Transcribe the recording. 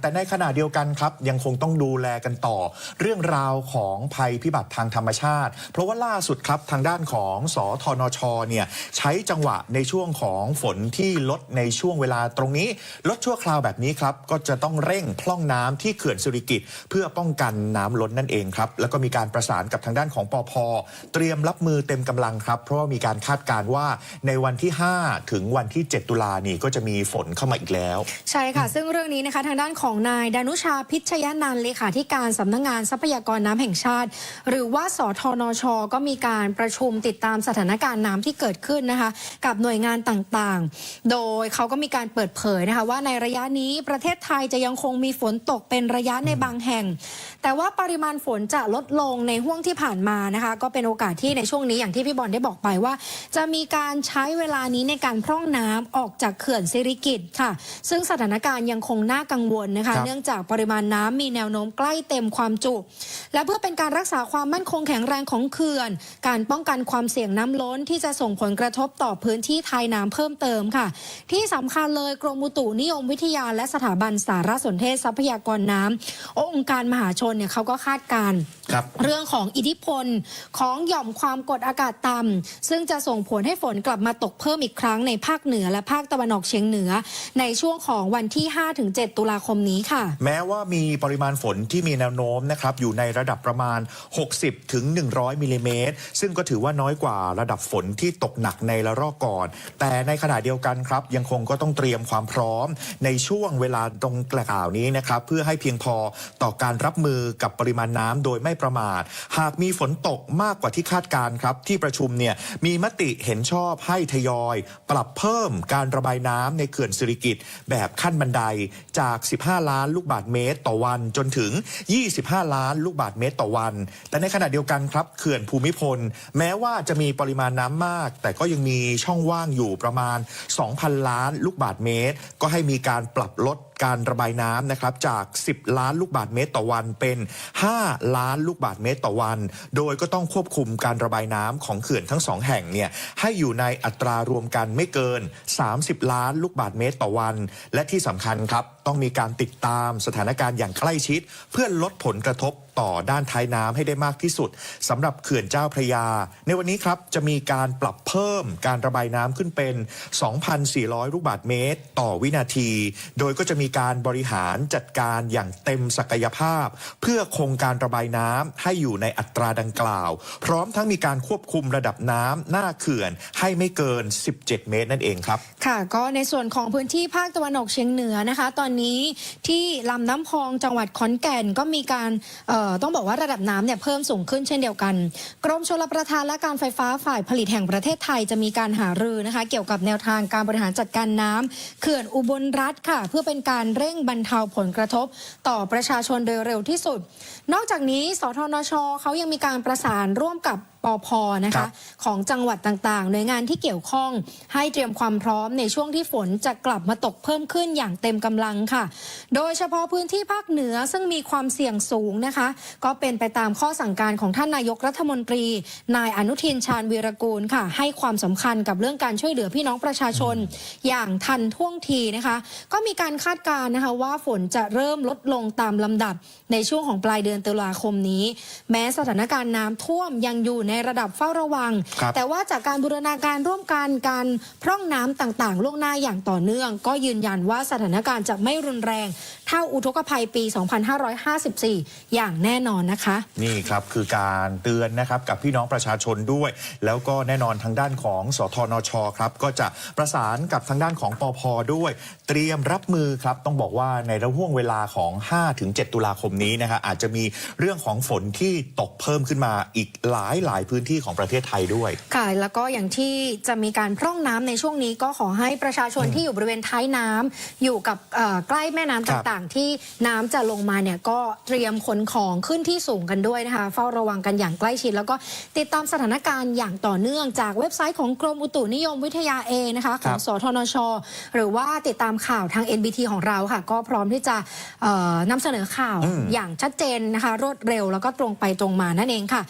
แต่ในขณะเดียวกันครับ ยังคงต้องดูแลกันต่อ เรื่องราวของภัยพิบัติทางธรรมชาติ เพราะว่าล่าสุดครับทางด้านของสทนชเนี่ยใช้จังหวะในช่วงของฝนที่ลดในช่วงเวลาตรงนี้ ลดชั่วคราวแบบนี้ครับ ก็จะต้องเร่งพร่องน้ำที่เขื่อนสุริกิตเพื่อป้องกันน้ำล้นนั่นเองครับแล้วก็มีการประสานกับทางด้านของปอพเตรียมรับมือเต็มกำลังครับ เพราะว่ามีการคาดการณ์ว่าในวันที่ 5 ถึงวันที่ 7 ตุลานี่ก็จะมีฝนเข้ามาอีกแล้ว ใช่ค่ะ ซึ่งเรื่องนี้นะคะทางด้านของของนายดานุชาพิชยนันเลขาธิการสำนักงานทรัพยากรน้ำแห่งชาติ หรือว่าสทนช ก็มีการประชุมติดตามสถานการณ์น้ำที่เกิดขึ้นนะคะ กับหน่วยงานต่างๆ โดยเขาก็มีการเปิดเผยนะคะ ว่าในระยะนี้ประเทศไทยจะยังคงมีฝนตกเป็นระยะในบางแห่ง แต่ว่าปริมาณฝนจะลดลงในห่วงที่ผ่านมานะคะ ก็เป็นโอกาสที่ในช่วงนี้อย่างที่พี่บอลได้บอกไปว่า จะมีการใช้เวลานี้ในการพร่องน้ำออกจากเขื่อนสิริกิตค่ะ ซึ่งสถานการณ์ยังคงน่ากังวลนะคะครับเนื่องจากปริมาณน้ำมีแนวโน้มใกล้เต็มความจุ และเพื่อเป็นการรักษาความมั่นคงแข็งแรงของเขื่อน การป้องกันความเสี่ยงน้ำล้นที่จะส่งผลกระทบต่อพื้นที่ทายน้ำเพิ่มเติมค่ะ ที่สำคัญเลยกรมอุตุนิยมวิทยา และสถาบันสารสนเทศทรัพยากรน้ำองค์การมหาชนเนี่ยเขาก็คาดการณ์ครับเรื่องของอิทธิพลของหย่อมความกดอากาศต่ำซึ่งจะส่งผลให้ฝนกลับมาตกเพิ่มอีกครั้งในภาคเหนือและภาคตะวันออกเฉียงเหนือ ในช่วงของวันที่ 5-7 ตุลาคมนี้ค่ะ แม้ว่ามีปริมาณฝนที่มีแนวโน้มนะครับอยู่ในระดับประมาณ 60ถึง100มิลลิเมตรซึ่งก็ถือว่าน้อยกว่าระดับฝนที่ตกหนักในละลอกก่อน แต่ในขณะเดียวกันครับ ยังคงก็ต้องเตรียมความพร้อม ในช่วงเวลาตรงกล่าวนี้นะครับเพื่อให้เพียงพอต่อการรับมือกับปริมาณน้ำโดยไม่ประมาท หากมีฝนตกมากกว่าที่คาดการครับ ที่ประชุมเนี่ยมีมติเห็นชอบให้ทยอย ปรับเพิ่มการระบายน้ำในเขื่อนสิริกิตแบบขั้นบันไดจาก 15ล้านลูกบาทเมตรต่อวัน จนถึง 25 ล้านลูกบาทเมตรต่อวัน แต่ในขณะเดียวกันครับเขื่อนภูมิพล แม้ว่าจะมีปริมาณน้ำมาก แต่ก็ยังมีช่องว่างอยู่ประมาณ 2,000 ล้านลูกบาทเมตร ก็ให้มีการปรับลด การระบายน้ำนะครับจาก 10 ล้านลูกบาทเมตรต่อวันเป็น 5 ล้านลูกบาทเมตรต่อวัน โดยก็ต้องควบคุมการระบายน้ำของเขื่อนทั้งสองแห่งเนี่ยให้อยู่ในอัตรารวมกันไม่เกิน 30 ล้านลูกบาทเมตรต่อวัน และที่สำคัญครับต้องมีการติดตามสถานการณ์อย่างใกล้ชิด เพื่อลดผลกระทบ ต่อด้านท้ายน้ำให้ได้มากที่สุดสำหรับเขื่อนเจ้าพระยา ในวันนี้ครับจะมีการปรับเพิ่มการระบายน้ำขึ้นเป็น 2,400 ลูกบาทเมตร ต่อวินาที โดยก็จะมีการบริหารจัดการอย่างเต็มศักยภาพ เพื่อคงการระบายน้ำให้อยู่ในอัตราดังกล่าว พร้อมทั้งมีการควบคุมระดับน้ำหน้าเขื่อนให้ไม่เกิน 17 เมตรนั่นเองครับ ค่ะ ก็ในส่วนของพื้นที่ภาคตะวันออกเฉียงเหนือนะคะ ตอนนี้ที่ลำน้ำพองจังหวัดขอนแก่นก็มีการเอ่อต้องบอกว่าระดับน้ำเนี่ยเพิ่มสูงขึ้นเช่นเดียวกัน กรมชลประทานและการไฟฟ้าฝ่ายผลิตแห่งประเทศไทยจะมีการหารือนะคะ เกี่ยวกับแนวทางการบริหารจัดการน้ำเขื่อนอุบลรัฐค่ะ เพื่อเป็นการเร่งบรรเทาผลกระทบ ต่อประชาชนโดยเร็วที่สุด นอกจากนี้ สทนชเขายังมีการประสานร่วมกับปอพนะครัคะบของจังหวัดต่างๆ หน่วยงานที่เกี่ยวข้องให้เตรียมความพร้อมในช่วงที่ฝนจะกลับมาตกเพิ่มขึ้นอย่างเต็มกำลังค่ะ โดยเฉพาะพื้นที่ภาคเหนือซึ่งมีความเสี่ยงสูงนะคะ ก็เป็นไปตามข้อสั่งการของท่านนายกรัฐมนตรี นายอนุทินชาญวีรกูลค่ะ ให้ความสำคัญกับเรื่องการช่วยเหลือพี่น้องประชาชนอย่างทันท่วงทีนะคะ ก็มีการคาดการณ์นะคะว่าฝนจะเริ่มลดลงตามลำดับในช่วงของปลายเดือนตุลาคมนี้ แม้สถานการณ์น้ำท่วมยังอยู่ในระดับเฝ้าระวัง ครับแต่ว่าจากการบูรณาการร่วมกันการพร่องน้ำต่างๆ ล่วงหน้าอย่างต่อเนื่อง ก็ยืนยันว่าสถานการณ์จะไม่รุนแรง เท่าอุทกภัยปี 2554 อย่างแน่นอนนะคะ นี่ครับคือการเตือนนะครับกับพี่น้องประชาชนด้วย แล้วก็แน่นอนทางด้านของสทนชครับก็จะประสานกับทางด้านของปอพด้วย เตรียมรับมือครับต้องบอกว่าในระห่วงเวลาของ 5-7 ตุลาคมนี้นะฮะอาจจะมีเรื่องของฝนที่ตกเพิ่มขึ้นมาอีกหลายหลายพื้นที่ของประเทศไทยด้วยค่ะแล้วก็อย่างที่จะมีการพร่องน้ำในช่วงนี้ก็ขอให้ประชาชนที่อยู่บริเวณท้ายน้ำอยู่กับเอ่อใกล้แม่น้ำครับต่างๆ ที่น้ำจะลงมาเนี่ยก็เตรียมขนของขึ้นที่สูงกันด้วยนะคะ เฝ้าระวังกันอย่างใกล้ชิด แล้วก็ติดตามสถานการณ์อย่างต่อเนื่องจากเว็บไซต์ของกรมอุตุนิยมวิทยาเองนะคะของสทนช หรือว่าติดตามข่าวทาง NBT ของเราค่ะ ก็พร้อมที่จะเอ่อนำเสนอข่าวอืมอย่างชัดเจนนะคะ รวดเร็วแล้วก็ตรงไปตรงมานั่นเองค่ะ